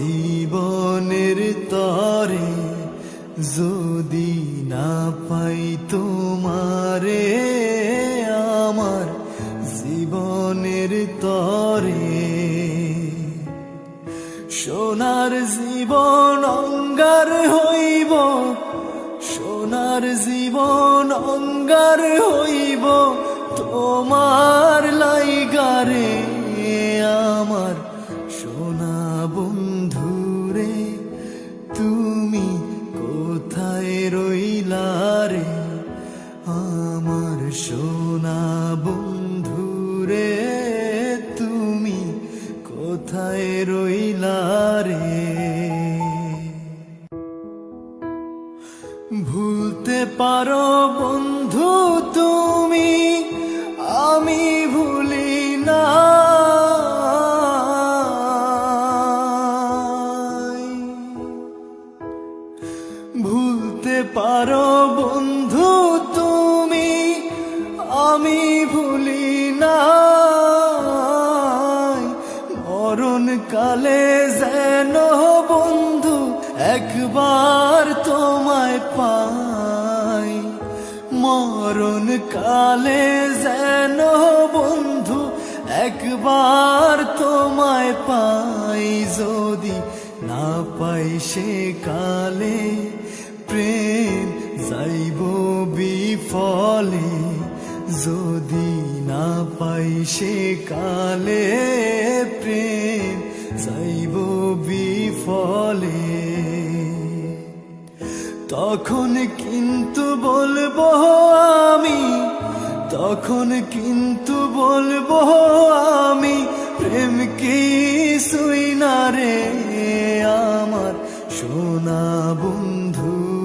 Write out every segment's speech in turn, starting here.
জীবনের তরে যদি না পাই তোমারে, আমার জীবনের তরে। সোনার জীবন অঙ্গার হইব, সোনার জীবন অঙ্গার হইব, তোমার লাইগারে। তুমি কোথায় ভুলতে পারো বন্ধু তুমি আমি ভুলতে পারো বন্ধু আমি ভুলি না মরণ কালে যেন বন্ধু একবার তোমায় পাই। মরণ কালে যেন বন্ধু একবার তোমায় পাই। যদি না পাই সে কালে প্রেম যাইব বিফলে। যদি না পাই সে কালে প্রেম যাইব বিফলে। তখন কিন্তু বলব আমি, তখন কিন্তু বলব আমি, প্রেম কি সুই না রে আমার সোনা বন্ধু।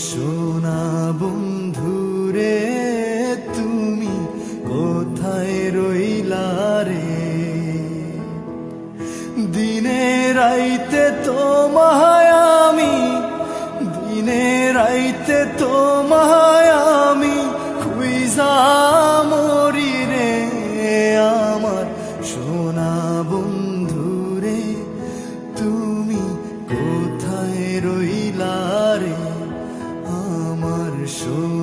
সোনা বন্ধু রে তুমি কোথায় রইলা রে? দিনে রাইতে তোমায় আমার